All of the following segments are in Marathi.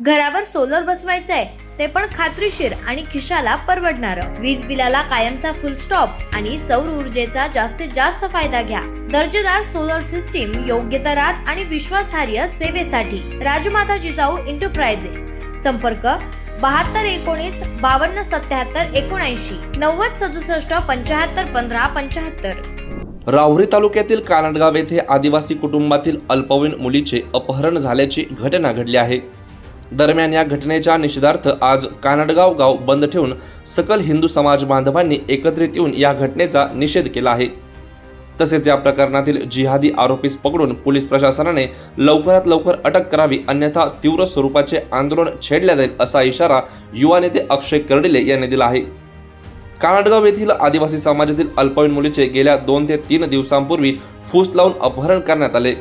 घरावर सोलर बसवायचंय ते पण खात्रीशीर आणि खिशाला परवडणार. वीज बिलाला कायमचा फुल स्टॉप आणि सौर ऊर्जेचा जास्तीत जास्त फायदा घ्या. दर्जेदार सोलर सिस्टीम योग्य दरात आणि विश्वासार्ह सेवेसाठी. राजमाता जिजाऊ एंटरप्राइजेस संपर्क बहात्तर एकोणीस बावन्न सत्याहत्तर एकोणऐंशी. नव्वद सदुसष्ट पंचाहत्तर पंधरा पंचाहत्तर राहुरी तालुक्यातील कानडगाव येथे आदिवासी कुटुंबातील अल्पवयीन मुलीचे अपहरण झाल्याची घटना घडली आहे. दरम्यान या घटनेच्या निषेधार्थ आज कानडगाव गाव बंद ठेवून सकल हिंदू समाज बांधवांनी एकत्रित येऊन या घटनेचा निषेध केला आहे. तसेच या प्रकरणातील जिहादी आरोपीस पकडून पोलीस प्रशासनाने लवकरात लवकर अटक करावी अन्यथा तीव्र स्वरूपाचे आंदोलन छेडल्या जाईल असा इशारा युवा नेते अक्षय कर्डिले यांनी दिला आहे. कानडगाव येथील आदिवासी समाजातील अल्पवयीन मुलीचे गेल्या दोन ते तीन दिवसांपूर्वी फूस लावून अपहरण करण्यात आले.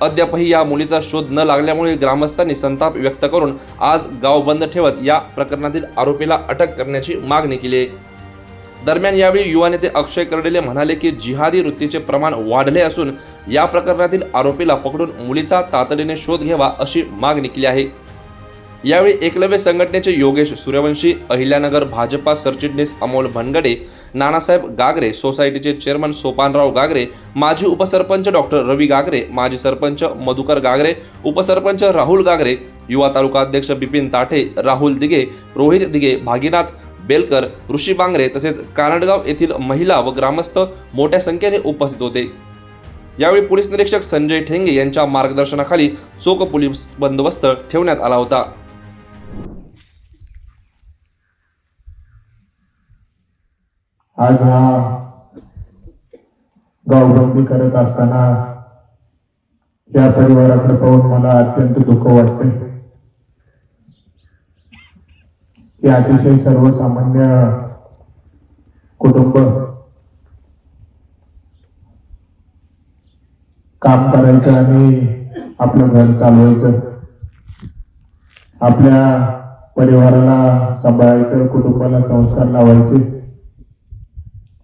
अद्यापही या मुलीचा शोध न लागल्यामुळे ग्रामस्थांनी संताप व्यक्त करून आज गाव बंद ठेवत या प्रकरणातील आरोपीला अटक करण्याची मागणी केली आहे. दरम्यान यावेळी युवा नेते अक्षय कर्डेले म्हणाले की जिहादी वृत्तीचे प्रमाण वाढले असून या प्रकरणातील आरोपीला पकडून मुलीचा तातडीने शोध घ्यावा अशी मागणी केली आहे. यावेळी एकलव्य संघटनेचे योगेश सूर्यवंशी अहिल्यानगर भाजपा सरचिटणीस अमोल भनगडे नानासाहेब गागरे सोसायटीचे चेअरमन सोपानराव गागरे माजी उपसरपंच डॉक्टर रवी गागरे माजी सरपंच मधुकर गागरे उपसरपंच राहुल गागरे युवा तालुका अध्यक्ष बिपिन ताठे राहुल दिघे रोहित दिघे भागीनाथ बेलकर ऋषी बांगरे तसेच कानडगाव येथील महिला व ग्रामस्थ मोठ्या संख्येने उपस्थित होते. यावेळी पोलीस निरीक्षक संजय ठेंगे यांच्या मार्गदर्शनाखाली चोख पोलीस बंदोबस्त ठेवण्यात आला होता. आज हा गावबंदी करत असताना या परिवाराकडे पाहून मला अत्यंत दुःख वाटते. की अतिशय सर्वसामान्य कुटुंब काम करायचं आणि आपलं घर चालवायचं. आपल्या परिवाराला सांभाळायचं कुटुंबाला संस्कार लावायचे.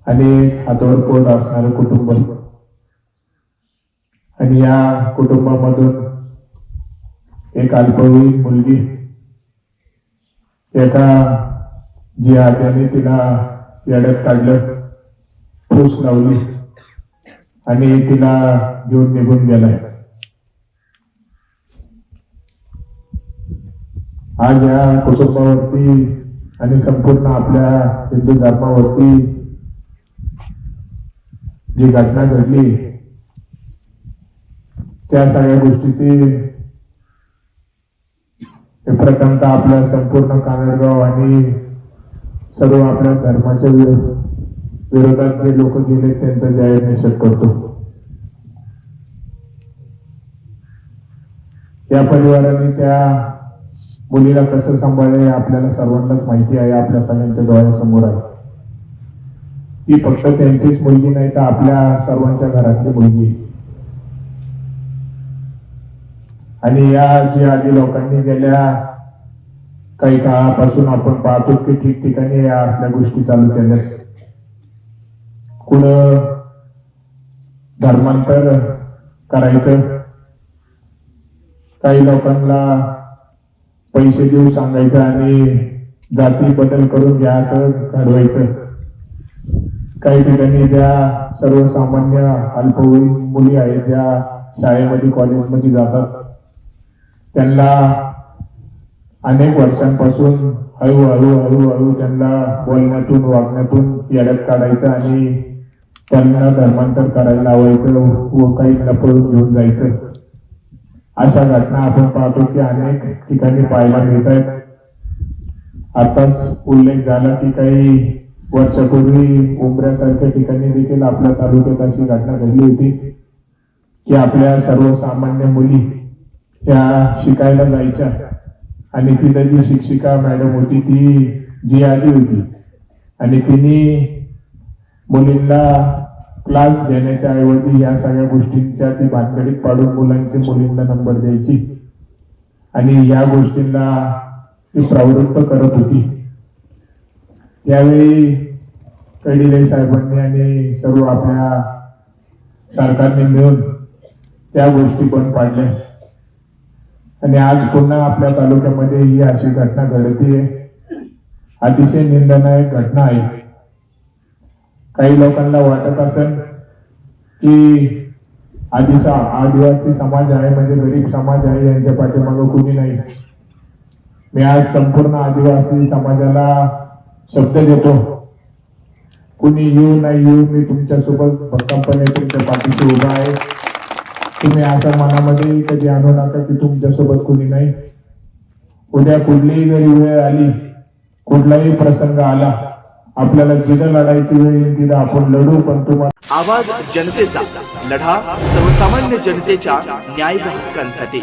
आणि हातावर पोट असणारं कुटुंब. आणि या कुटुंबामधून एक अल्पवयीन मुलगी एका जी आत्याने तिला येड्यात काढलं फूस लावली आणि तिला घेऊन निघून गेलाय. आज या कुटुंबावरती आणि संपूर्ण आपल्या हिंदू धर्मावरती जी घटना घडली त्या सगळ्या गोष्टीची प्रथमतः आपल्या संपूर्ण कानडगाव आणि सर्व आपल्या धर्माच्या विरोधात जे लोक गेले त्यांचा जाहीर निषेध करतो. त्या परिवाराने त्या मुलीला कसं सांभाळले हे आपल्याला सर्वांनाच माहिती आहे आपल्या सगळ्यांच्या डोळ्यासमोर आहे. ती फक्त त्यांचीच मुलगी नाही तर आपल्या सर्वांच्या घरातली मुलगी. आणि या जे आधी लोकांनी गेल्या काही काळापासून आपण पाहतो की ठिकठिकाणी या असल्या गोष्टी चालू केल्या. कुठं धर्मांतर करायचं? काही लोकांना पैसे देऊ सांगायचं आणि जाती बदल करून घ्या असं घडवायचं. काही ठिकाणी ज्या सर्वसामान्य अल्पवयीन मुली आहेत ज्या शाळेमध्ये कॉलेजमध्ये जातात त्यांना अनेक वर्षांपासून हळूहळू हळूहळू त्यांना बोलण्यातून वागण्यातून येड्यात काढायचं आणि त्यांना धर्मांतर करायला लावायचं व काही नपळून घेऊन जायचं. अशा घटना आपण पाहतो की अनेक ठिकाणी पाहायला मिळत आहेत आताच उल्लेख झाला की काही वर्षापूर्वी उमऱ्यासारख्या ठिकाणी देखील आपल्या तालुक्यात अशी घटना घडली होती की आपल्या सर्वसामान्य मुली त्या शिकायला जायच्या आणि तिथे जी शिक्षिका मॅडम होती ती जी आली होती आणि तिने मुलींना क्लास घेण्याच्या ऐवजी या सगळ्या गोष्टींच्या ती भानगडीत पाडून मुलांचे मुलींना नंबर द्यायची आणि या गोष्टींना ती प्रवृत्त करत होती. त्यावेळी कडिले साहेबांनी आणि सर्व आपल्या सरकारने मिळून त्या गोष्टी पण पाडल्या. आणि आज पुन्हा आपल्या तालुक्यामध्ये ही अशी घटना घडतीये. अतिशय निंदनायक घटना आहे. काही लोकांना वाटत असेल की आदिसा आदिवासी समाज आहे म्हणजे गरीब समाज आहे यांच्या पाठीमागं कुणी नाही. मी आज संपूर्ण आदिवासी समाजाला शब्द देतो. कुणी येऊ नाही येऊ मी तुमच्यासोबत भक्कमपणे तुमच्या पाठीशी उभा आहे. तुम्ही असं मनामध्ये कधी आणू नका की तुमच्यासोबत कुणी नाही. उद्या कुठलीही जरी वेळ आली कुठलाही प्रसंग आला आपल्याला जिथं लढायची वेळ येईल तिथं आपण लढू पण तुम्हाला आवाज जनतेचा लढा सर्वसामान्य जनतेच्या न्याय हक्कांसाठी